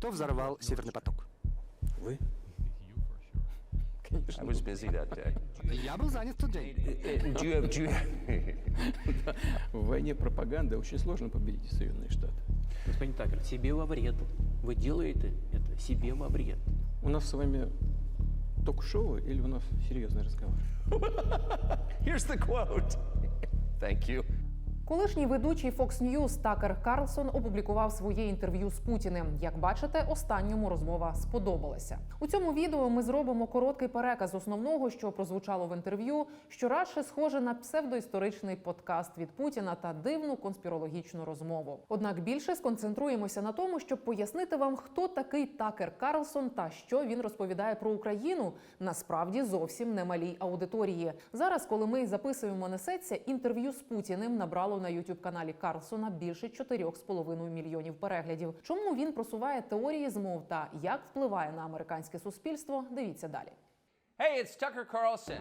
Кто взорвал Северный поток? Вы? I was busy that day. Я был занят в тот день. Do you have, В войне пропаганды очень сложно победить Соединенные Штаты. Господин Такер, себе во вред. Вы делаете это себе во вред. У нас с вами ток-шоу или у нас серьезный разговор? here's the quote. Thank you. Колишній ведучий Fox News Такер Карлсон опублікував своє інтерв'ю з Путіним. Як бачите, останньому розмова сподобалася. У цьому відео ми зробимо короткий переказ основного, що прозвучало в інтерв'ю, що радше схоже на псевдоісторичний подкаст від Путіна та дивну конспірологічну розмову. Однак більше сконцентруємося на тому, щоб пояснити вам, хто такий Такер Карлсон та що він розповідає про Україну. Насправді зовсім немалій аудиторії. Зараз, коли ми записуємо несеться, інтерв'ю з Путіним набрало на youtube каналі Карлсона більше 4,5 мільйонів переглядів. Чому він просуває теорії змов та як впливає на американське суспільство? Дивіться далі. Hey, it's Tucker Carlson.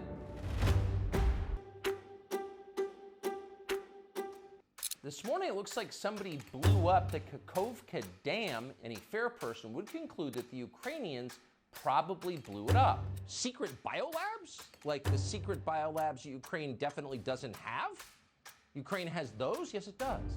This morning, it looks like somebody blew up the Kakovka Dam, and a fair person would conclude that the Ukrainians probably blew it up. Secret biolabs? Like the secret biolabs Ukraine definitely doesn't have? Ukraine has those? Yes, it does.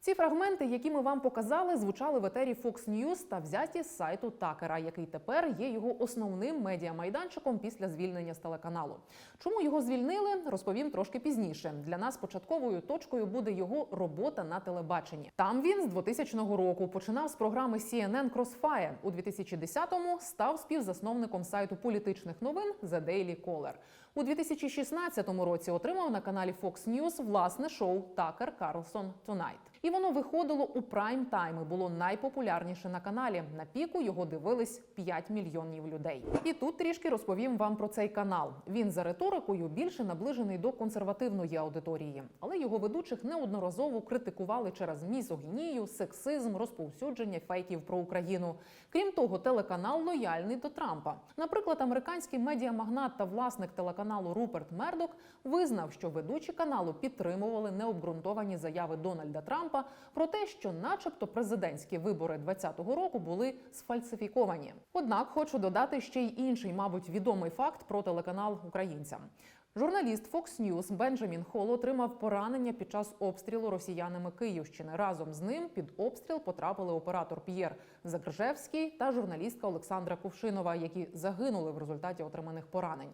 Ці фрагменти, які ми вам показали, звучали в етері Fox News та взяті з сайту Такера, який тепер є його основним медіамайданчиком після звільнення з телеканалу. Чому його звільнили, розповім трошки пізніше. Для нас початковою точкою буде його робота на телебаченні. Там він з 2000 року починав з програми CNN Crossfire. У 2010-му став співзасновником сайту політичних новин The Daily Caller. У 2016 році отримав на каналі Fox News власне шоу Такер Карлсон Tonight. І воно виходило у прайм тайм і було найпопулярніше на каналі. На піку його дивились 5 мільйонів людей. І тут трішки розповім вам про цей канал. Він за риторикою більше наближений до консервативної аудиторії, але його ведучих неодноразово критикували через мізогінію, сексизм, розповсюдження фейків про Україну. Крім того, телеканал лояльний до Трампа. Наприклад, американський медіамагнат та власник телеканалу Руперт Мердок визнав, що ведучі каналу підтримували необґрунтовані заяви Дональда Трампа про те, що, начебто, президентські вибори 2020 року були сфальсифіковані. Однак хочу додати ще й інший, мабуть, відомий факт про телеканал українцям. Журналіст Fox News Бенджамін Холл отримав поранення під час обстрілу росіянами Київщини. Разом з ним під обстріл потрапили оператор П'єр Загржевський та журналістка Олександра Кувшинова, які загинули в результаті отриманих поранень.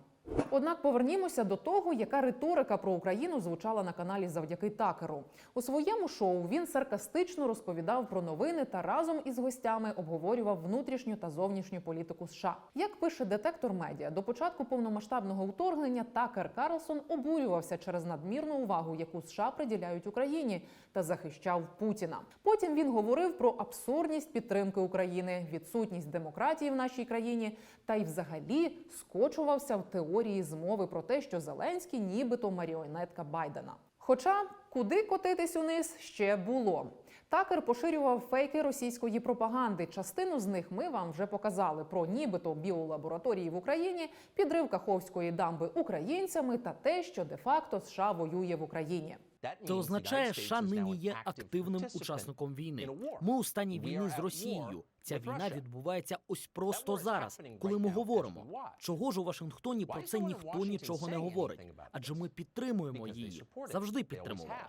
Однак повернімося до того, яка риторика про Україну звучала на каналі завдяки Такеру. У своєму шоу він саркастично розповідав про новини та разом із гостями обговорював внутрішню та зовнішню політику США. Як пише детектор медіа, до початку повномасштабного вторгнення Такер Карлсон обурювався через надмірну увагу, яку США приділяють Україні, та захищав Путіна. Потім він говорив про абсурдність підтримки України, відсутність демократії в нашій країні, та й взагалі скочувався в теорії змови про те, що Зеленський нібито маріонетка Байдена. Хоча куди котитись униз ще було. Такер поширював фейки російської пропаганди. Частину з них ми вам вже показали про нібито біолабораторії в Україні, підрив Каховської дамби українцями та те, що де-факто США воює в Україні. Це означає, США нині є активним учасником війни. Ми у стані війни з Росією. Ця війна відбувається ось просто зараз, коли ми говоримо. Чого ж у Вашингтоні про це ніхто нічого не говорить? Адже ми підтримуємо її, завжди підтримували.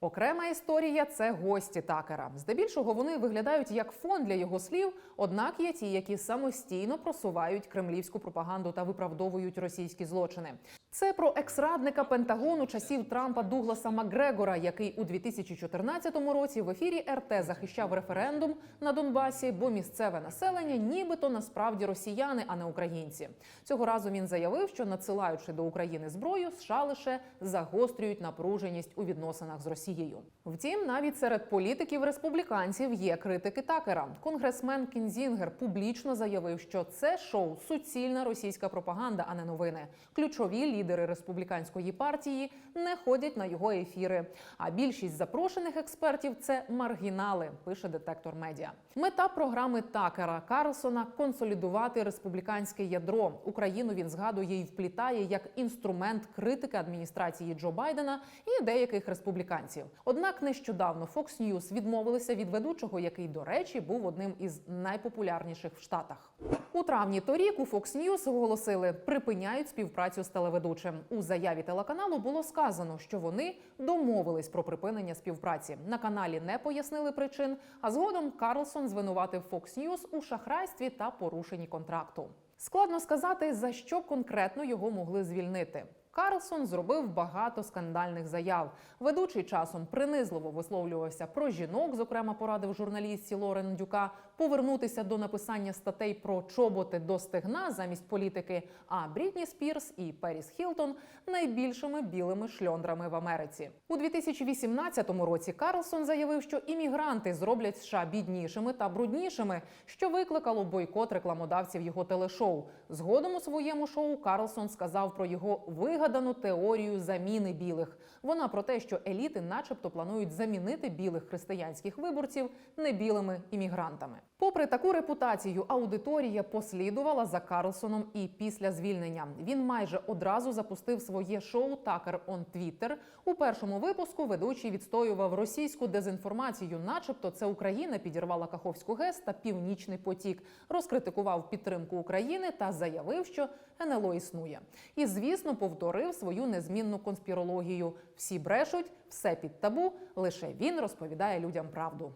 Окрема історія це гості Такера. Здебільшого вони виглядають як фон для його слів, однак є ті, які самостійно просувають кремлівську пропаганду та виправдовують російські злочини. Це про екс-радника Пентагону часів Трампа Дугласа Макгрегора, який у 2014 році в ефірі РТ захищав референдум на Донбасі, бо місцеве населення нібито насправді росіяни, а не українці. Цього разу він заявив, що надсилаючи до України зброю, США лише загострюють напруженість у відносинах з Росією. Втім, навіть серед політиків республіканців є критики Такера. Конгресмен Кінзінгер публічно заявив, що це шоу суцільна російська пропаганда, а не новини. Ключові лідери лідери республіканської партії не ходять на його ефіри. А більшість запрошених експертів це маргінали, пише детектор медіа. Мета програми Такера Карлсона консолідувати республіканське ядро. Україну він згадує і вплітає як інструмент критики адміністрації Джо Байдена і деяких республіканців. Однак нещодавно Fox News відмовилися від ведучого, який, до речі, був одним із найпопулярніших в Штатах. У травні торік у Fox News оголосили, припиняють співпрацю з телеведучим. У заяві телеканалу було сказано, що вони домовились про припинення співпраці. На каналі не пояснили причин. А згодом Карлсон звинуватив Fox News у шахрайстві та порушенні контракту. Складно сказати, за що конкретно його могли звільнити. Карлсон зробив багато скандальних заяв. Ведучий часом принизливо висловлювався про жінок, зокрема порадив журналістці Лорен Дюка повернутися до написання статей про чоботи до стегна замість політики. А Брітні Спірс і Періс Хілтон найбільшими білими шльондрами в Америці. У 2018 році Карлсон заявив, що іммігранти зроблять США біднішими та бруднішими, що викликало бойкот рекламодавців його телешоу. Згодом у своєму шоу Карлсон сказав про його вигадану теорію заміни білих. Вона про те, що еліти, начебто, планують замінити білих християнських виборців небілими іммігрантами. Попри таку репутацію, аудиторія послідувала за Карлсоном і після звільнення. Він майже одразу запустив своє шоу Такер он Твіттер. У першому випуску ведучий відстоював російську дезінформацію, начебто це Україна підірвала Каховську ГЕС та Північний потік, розкритикував підтримку України та заявив, що НЛО існує. І звісно, повторив свою незмінну конспірологію. Всі брешуть, все під табу. Лише він розповідає людям правду.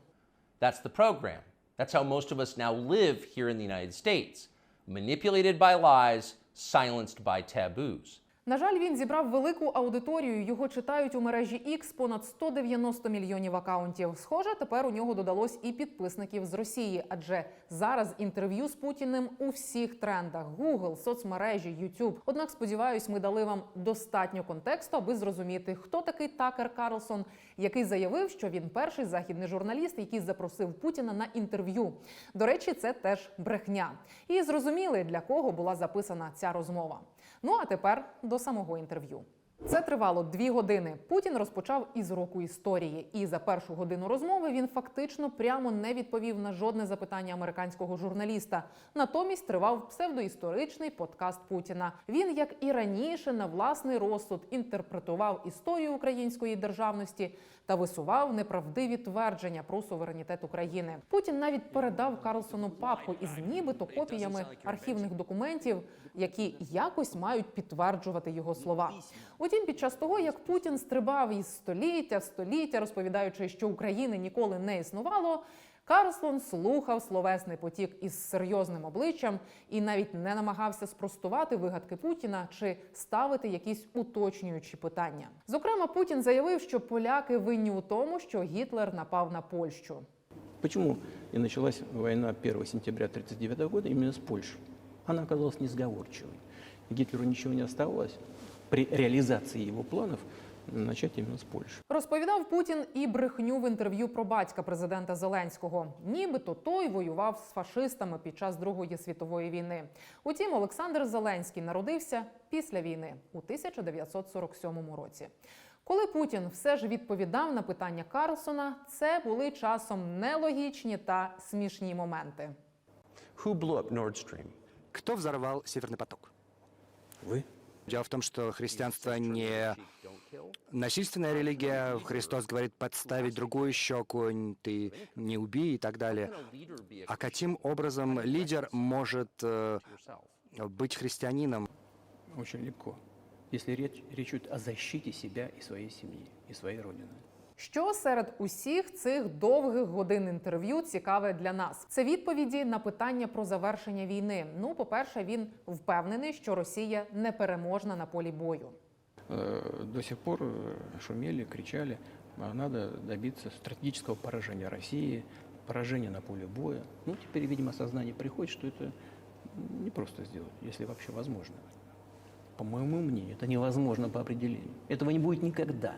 That's the program. That's how most of us now live here in the United States. Manipulated by lies, silenced by taboos. На жаль, він зібрав велику аудиторію. Його читають у мережі X понад 190 мільйонів акаунтів. Схоже, тепер у нього додалось і підписників з Росії, адже зараз інтерв'ю з Путіним у всіх трендах: Google, соцмережі, YouTube. Однак, сподіваюсь, ми дали вам достатньо контексту, аби зрозуміти, хто такий Такер Карлсон, який заявив, що він перший західний журналіст, який запросив Путіна на інтерв'ю. До речі, це теж брехня. І зрозуміли, для кого була записана ця розмова. Ну а тепер до самого інтерв'ю. Це тривало дві години. Путін розпочав із року історії, і за першу годину розмови він фактично прямо не відповів на жодне запитання американського журналіста. Натомість тривав псевдоісторичний подкаст Путіна. Він, як і раніше, на власний розсуд інтерпретував історію української державності та висував неправдиві твердження про суверенітет України. Путін навіть передав Карлсону папку із нібито копіями архівних документів, які якось мають підтверджувати його слова. Утім, під час того, як Путін стрибав із століття в століття, розповідаючи, що України ніколи не існувало. Карлсон слухав словесний потік із серйозним обличчям і навіть не намагався спростувати вигадки Путіна чи ставити якісь уточнюючі питання. Зокрема, Путін заявив, що поляки винні у тому, що Гітлер напав на Польщу. Почему и началась война 1 сентября 1939 года именно с Польшей? Она оказалась несговорчивой. И Гитлеру ничего не оставалось при реализации его планов начать именно с Польши. Розповідав Путін і брехню в інтерв'ю про батька президента Зеленського. Нібито той воював з фашистами під час Другої світової війни. Утім, Олександр Зеленський народився після війни у 1947 році. Коли Путін все ж відповідав на питання Карлсона, це були часом нелогічні та смішні моменти. Who blew up Nord Stream? Кто взорвал Северный поток? Вы? Дело в том, что христианство не насильственная религия. Христос говорит подставить другую щеку, ты не убей и так далее. А каким образом лидер может э, быть христианином? Очень легко. Если речь, речь идет о защите себя и своей семьи, и своей родины. Що серед усіх цих довгих годин інтерв'ю цікаве для нас? Це відповіді на питання про завершення війни. Ну, по-перше, він впевнений, що Росія непереможна на полі бою. Э, До сих пор э, шумели, кричали, а надо добиться стратегического поражения России, поражения на поле боя. Ну, теперь, видимо, сознание приходит, что это не просто сделать, если вообще возможно. По моему мнению, это невозможно по определению. Этого не будет никогда.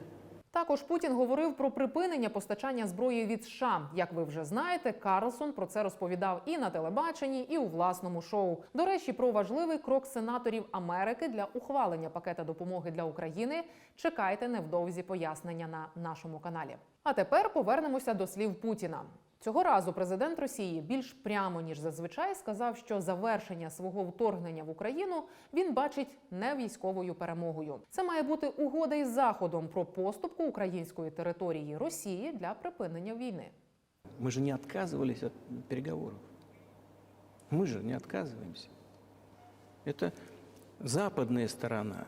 Також Путін говорив про припинення постачання зброї від США. Як ви вже знаєте, Карлсон про це розповідав і на телебаченні, і у власному шоу. До речі, про важливий крок сенаторів Америки для ухвалення пакета допомоги для України. Чекайте невдовзі пояснення на нашому каналі. А тепер повернемося до слів Путіна. Цього разу президент Росії більш прямо ніж зазвичай сказав, що завершення свого вторгнення в Україну він бачить не військовою перемогою. Це має бути угода із заходом про поступку української території Росії для припинення війни. Мы же не отказывались от переговоров. Мы же не отказываемся. Это западная сторона,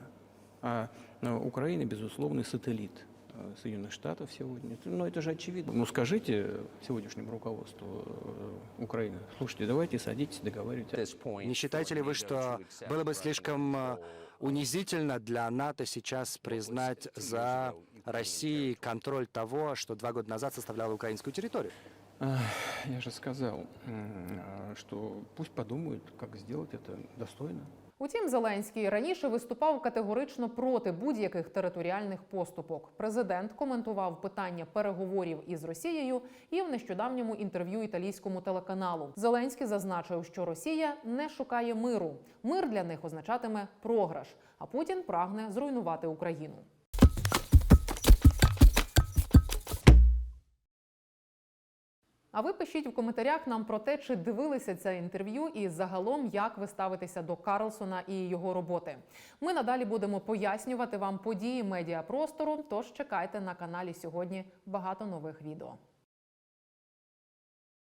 а ну, Украина, безусловный сателлит э, Соединенных Штатов сегодня. Но это же очевидно. Ну скажите сегодняшнему руководству э, Украины, слушайте, давайте садитесь, договаривайтесь. Не считаете ли вы, что было бы слишком э, унизительно для НАТО сейчас признать за Россией контроль того, что два года назад составляло украинскую территорию? Я же сказал, что пусть подумают, как сделать это достойно. Утім, Зеленський раніше виступав категорично проти будь-яких територіальних поступок. Президент коментував питання переговорів із Росією і в нещодавньому інтерв'ю італійському телеканалу. Зеленський зазначив, що Росія не шукає миру. Мир для них означатиме програш. А Путін прагне зруйнувати Україну. А ви пишіть в коментарях нам про те, чи дивилися це інтерв'ю, і загалом як ви ставитеся до Карлсона і його роботи. Ми надалі будемо пояснювати вам події медіапростору. Тож чекайте на каналі сьогодні багато нових відео.